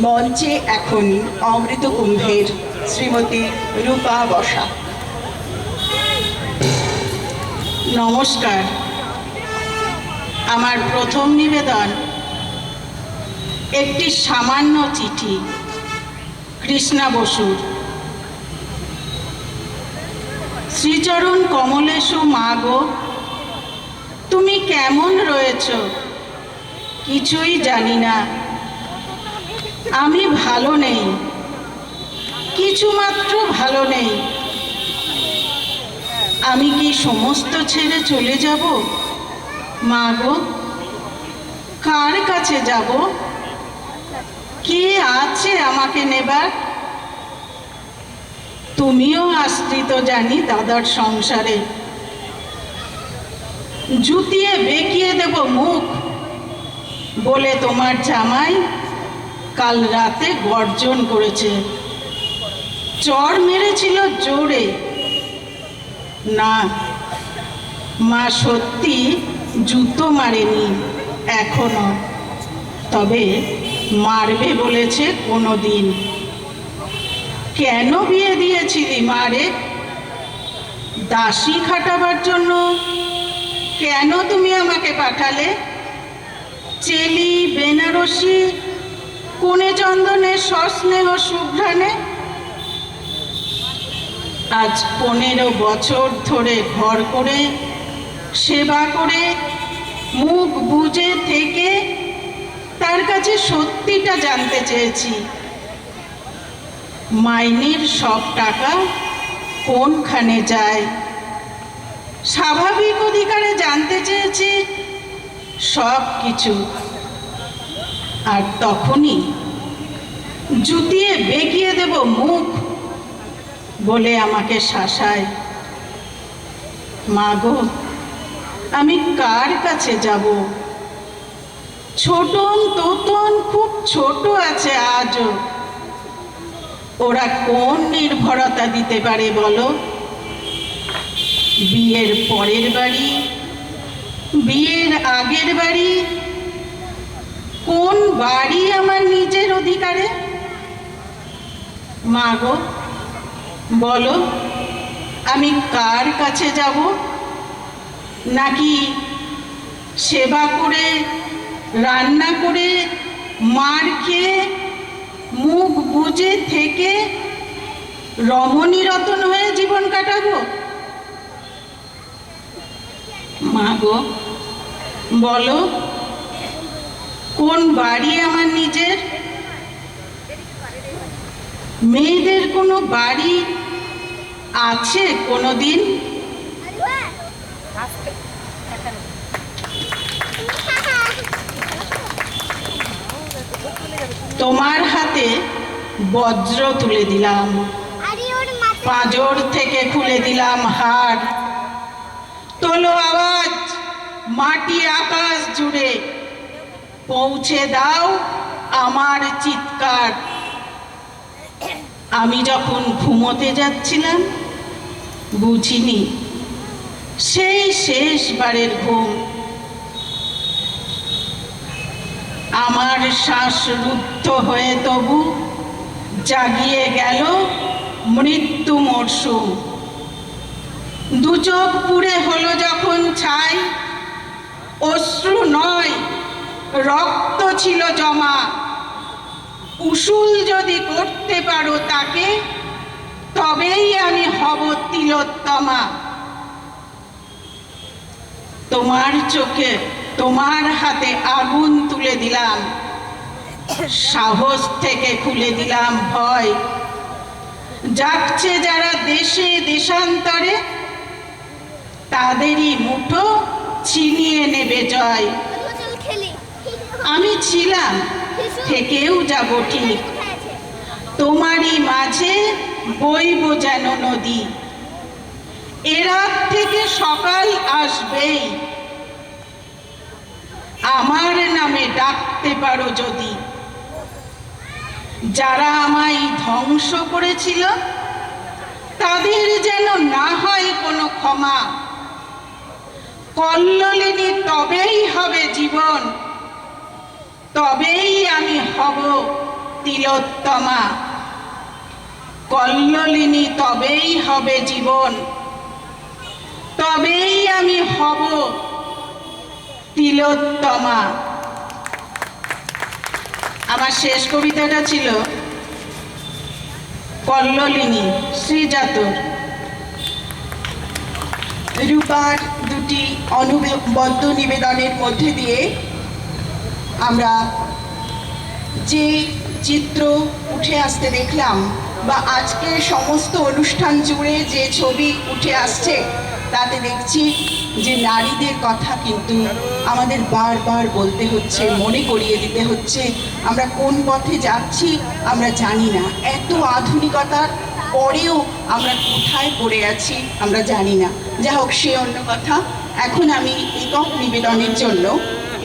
মঞ্চে এখন অমৃত কুম্ভের শ্রীমতী রূপা বসা। নমস্কার। আমার প্রথম নিবেদন, একটি সামান্য চিঠি, কৃষ্ণা বসুর। শ্রীচরণ কমলেশু মা গো, তুমি কেমন রয়েছ? কিছুই জানি না। আমি ভালো নেই। কিছুমাত্র ভালো নেই। আমি কি সমস্ত ছেড়ে চলে যাব? মা গো, কার কাছে যাব? কে আছে আমাকে নেবার? তুমিও আশ্রিত জানি দাদার সংসারে। জুতিয়ে বেঁকিয়ে দেব মুখ। বলে তোমার জামাই কাল রাতে গর্জন করেছে, চর মেরেছিল জোরে। না, মা সত্যি জুতো মারেনি এখনও, তবে মারবে বলেছে কোনো দিন কেন বিয়ে দিয়েছিলি মারে দাসী খাটাবার জন্য কেন তুমি আমাকে পাঠালে? চেলি, বেনারসি কোনে চন্দনের সস্নেহ সুঘ্রাণে। আজ পনেরো বছর ধরে ঘর করে, সেবা করে, মুখ বুঝে থেকে তার কাছে সত্যিটা জানতে চেয়েছি। মাইনের সব টাকা কোনখানে যায়? স্বাভাবিক অধিকারে জানতে চেয়েছি সব কিছু আর তখনই জুতিয়ে বেগিয়ে দেব মুখ বলে আমাকে শাসায় মা গো আমি কার কাছে যাব? ছোটন তোতন খুব ছোট আছে আজও। ওরা কোন নির্ভরতা দিতে পারে বলো? বিয়ের পরের বাড়ি, বিয়ের আগের বাড়ি কোন বাড়ি আমার নিজের অধিকারে? মা গো বলো, আমি কার কাছে যাব? নাকি সেবা করে, রান্না করে, মার খেয়ে, মুখ বুঝে থেকে রমণী রতন হয়ে জীবন কাটাবো? মা গো বলো কোন বাড়ি আমার নিজের? মেয়েদের কোনো বাড়ি আছে কোনো দিন তোমার হাতে বজ্র তুলে দিলাম। পাঁজর থেকে খুলে দিলাম হাড়। তোলো আওয়াজ, মাটি আকাশ জুড়ে। পৌঁছে দাও আমার চিৎকার। আমি যখন ঘুমোতে যাচ্ছিলাম, বুঝিনি, সেই শেষবারের ঘুম। আমার শ্বাস রুদ্ধ হয়ে তবু জাগিয়ে গেল মৃত্যু মরশুম। দু চোখ পুড়ে হলো যখন ছাই রক্ত ছিল জমা। উসুল যদি করতে পারো তাকে, তবেই আমি হব তিলোত্তমা। তোমার চোখে তোমার হাতে আগুন তুলে দিলাম। সাহস থেকে খুলে দিলাম ভয়। যাচ্ছে যারা দেশে দেশান্তরে, তাদেরই মুঠো ছিনিয়ে নেবে জয়। আমি ছিলাম থেকেও যাব ঠিক। তোমারই মাঝে বইব যেন নদী। এরাত থেকে সকাল আসবেই। আমার নামে ডাকতে পারো যদি। যারা আমায় ধ্বংস করেছিল তাদের যেন না হয় কোনো ক্ষমা। কল্লোলিনী তবেই হবে জীবন। তবেই আমি হব তিলোত্তমা। কল্লোলিনী, তবেই হবে জীবন। তবেই আমি হব তিলোত্তমা। আমার শেষ কবিতাটা ছিল, কল্লোলিনী, শ্রীজাতর। রূপার দুটি অনুবদ্ধ নিবেদনের মধ্যে দিয়ে আমরা যে চিত্র উঠে আসতে দেখলাম বা আজকে সমস্ত অনুষ্ঠান জুড়ে যে ছবি উঠে আসছে, তাতে দেখছি যে নারীদের কথা কিন্তু আমাদের বারবার বলতে হচ্ছে, মনে করিয়ে দিতে হচ্ছে। আমরা কোন পথে যাচ্ছি আমরা জানি না। এত আধুনিকতার পরেও আমরা কোথায় পড়ে আছি আমরা জানি না। যা হোক সে অন্য কথা। এখন আমি একক নিবেদনের জন্য